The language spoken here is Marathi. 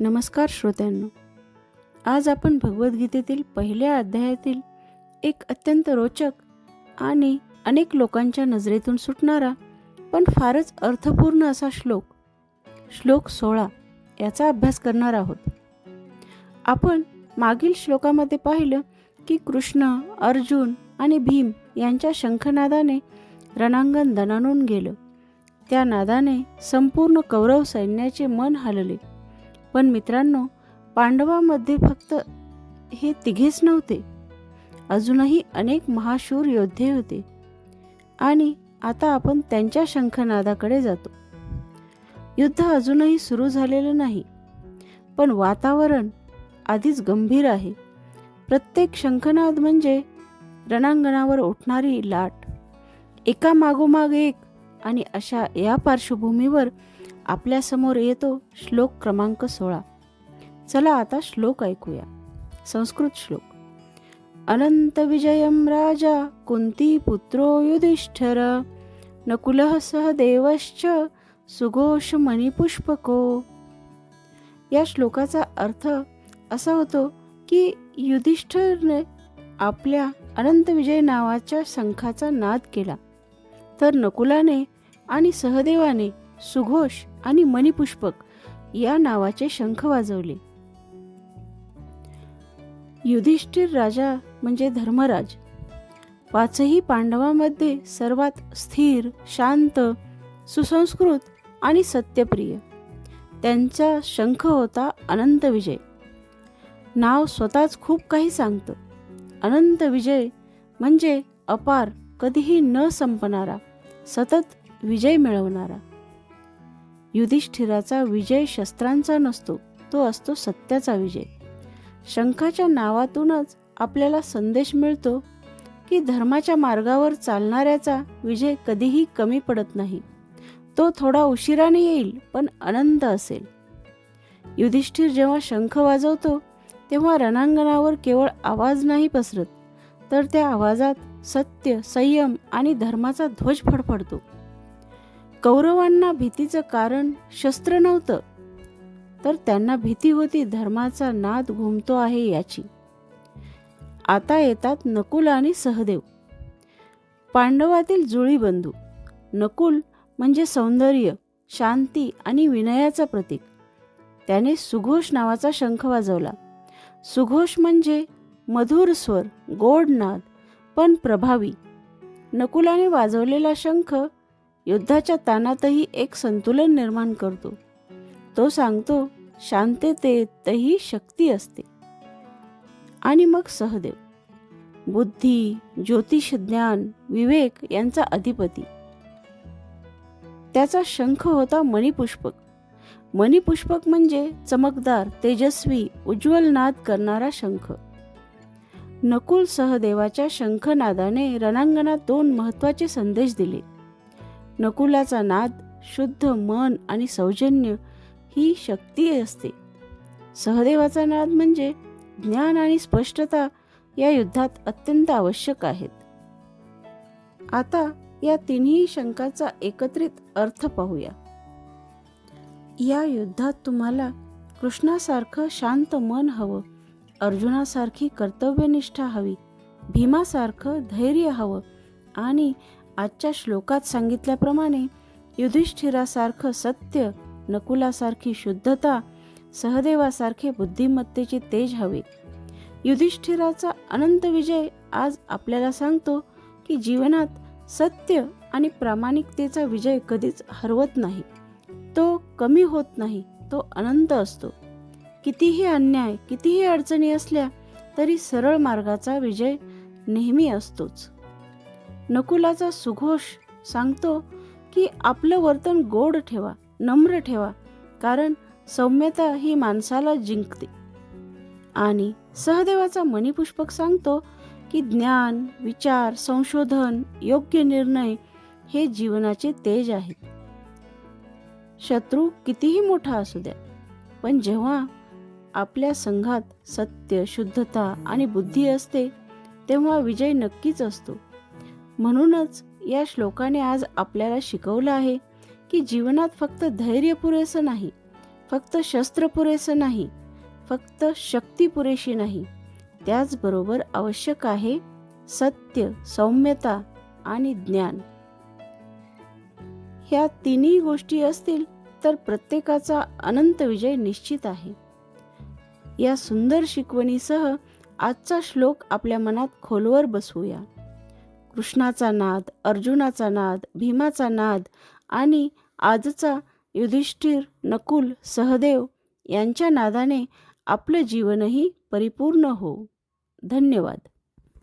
नमस्कार श्रोत्यांनो. आज आपण भगवद्गीतेतील पहिल्या अध्यायातील एक अत्यंत रोचक आणि अनेक लोकांच्या नजरेतून सुटणारा पण फारच अर्थपूर्ण असा श्लोक श्लोक सोळा याचा अभ्यास करणार आहोत. आपण मागील श्लोकामध्ये पाहिलं की कृष्ण अर्जुन आणि भीम यांच्या शंखनादाने रणांगण दणाणून गेलं. त्या नादाने संपूर्ण कौरव सैन्याचे मन हलले. पण मित्रांनो पांडवामध्ये फक्त हे तिघेच नव्हते. अजूनही अनेक महाशूर योद्धे होते. आणि आता आपण त्यांच्या शंखनादाकडे जातो. युद्ध अजूनही सुरू झालेलं नाही. पण वातावरण आधीच गंभीर आहे. प्रत्येक शंखनाद म्हणजे रणांगणावर उठणारी लाट. एका मागोमाग एक आणि अशा या पार्श्वभूमीवर आपल्यासमोर येतो श्लोक क्रमांक सोळा. चला आता श्लोक ऐकूया. संस्कृत श्लोक. अनंत विजयम राजा कुंती पुत्रो युधिष्ठर नकुलः सह देवश्च सुघोष मणिपुष्पको. या श्लोकाचा अर्थ असा होतो की युधिष्ठरने आपल्या अनंत विजय नावाच्या शंखाचा नाद केला. तर नकुलाने आणि सहदेवाने सुघोष आणि मणिपुष्पक या नावाचे शंख वाजवले. युधिष्ठिर राजा म्हणजे धर्मराज. पाचही पांडवांमध्ये सर्वात स्थिर शांत सुसंस्कृत आणि सत्यप्रिय. त्यांचा शंख होता अनंत विजय. नाव स्वतःच खूप काही सांगतं. अनंत विजय म्हणजे अपार कधीही न संपणारा सतत विजय मिळवणारा. युधिष्ठिराचा विजय शस्त्रांचा नसतो तो असतो सत्याचा विजय. शंखाच्या नावातूनच आपल्याला संदेश मिळतो की धर्माच्या मार्गावर चालणाऱ्याचा विजय कधीही कमी पडत नाही. तो थोडा उशिराने येईल पण अनंत असेल. युधिष्ठिर जेव्हा शंख वाजवतो तेव्हा रणांगणावर केवळ आवाज नाही पसरत तर त्या आवाजात सत्य संयम आणि धर्माचा ध्वज फडफडतो. कौरवांना भीतीचं कारण शस्त्र नव्हतं तर त्यांना भीती होती धर्माचा नाद घुमतो आहे याची. आता येतात नकुल आणि सहदेव. पांडवातील जुळी बंधू. नकुल म्हणजे सौंदर्य शांती आणि विनयाचा प्रतीक. त्याने सुघोष नावाचा शंख वाजवला. सुघोष म्हणजे मधुर स्वर गोड नाद पण प्रभावी. नकुलाने वाजवलेला शंख युद्धाच्या ताणातही एक संतुलन निर्माण करतो. तो सांगतो शांततेतही शक्ती असते. आणि मग सहदेव. बुद्धी ज्योतिष ज्ञान विवेक यांचा अधिपती. त्याचा शंख होता मणिपुष्पक. मणिपुष्पक म्हणजे चमकदार तेजस्वी उज्ज्वल नाद करणारा शंख. नकुल सहदेवाच्या शंखनादाने रणांगणात दोन महत्त्वाचे संदेश दिले. नकुलाचा नाद शुद्ध मन आणि सौजन्य ही शक्ती असते. सहदेवाचा नाद म्हणजे ज्ञान आणि स्पष्टता या युद्धात अत्यंत आवश्यक आहेत. आता या तिन्ही शंकाचा एकत्रित अर्थ पाहूया. या युद्धात तुम्हाला कृष्णासारखं शांत मन हवं अर्जुनासारखी कर्तव्यनिष्ठा हवी भीमासारखं धैर्य हवं आणि आजच्या श्लोकात सांगितल्याप्रमाणे युधिष्ठिरासारखं सत्य नकुलासारखी शुद्धता सहदेवासारखे बुद्धिमत्तेचे तेज हवे. युधिष्ठिराचा अनंत विजय आज आपल्याला सांगतो की जीवनात सत्य आणि प्रामाणिकतेचा विजय कधीच हरवत नाही. तो कमी होत नाही तो अनंत असतो. कितीही अन्याय कितीही अडचणी असल्या तरी सरळ मार्गाचा विजय नेहमी असतोच. नकुलाचा सुघोष सांगतो की आपलं वर्तन गोड ठेवा नम्र ठेवा कारण सौम्यता ही माणसाला जिंकते. आणि सहदेवाचा मणिपुष्पक सांगतो की ज्ञान विचार संशोधन योग्य निर्णय हे जीवनाचे तेज आहेत. शत्रू कितीही मोठा असू द्या पण जेव्हा आपल्या संघात सत्य शुद्धता आणि बुद्धी असते तेव्हा विजय नक्कीच असतो. म्हणूनच या श्लोकाने आज आपल्याला शिकवलं आहे की जीवनात फक्त धैर्य पुरेसं नाही फक्त शस्त्र पुरेसं नाही फक्त शक्ती पुरेशी नाही. त्याचबरोबर आवश्यक आहे सत्य सौम्यता आणि ज्ञान. ह्या तिन्ही गोष्टी असतील तर प्रत्येकाचा अनंत विजय निश्चित आहे. या सुंदर शिकवणीसह आजचा श्लोक आपल्या मनात खोलवर बसवूया. कृष्णाचा नाद अर्जुनाचा नाद भीमाचा नाद आणि आजचा युधिष्ठिर नकुल सहदेव यांच्या नादाने आपलं जीवनही परिपूर्ण हो. धन्यवाद.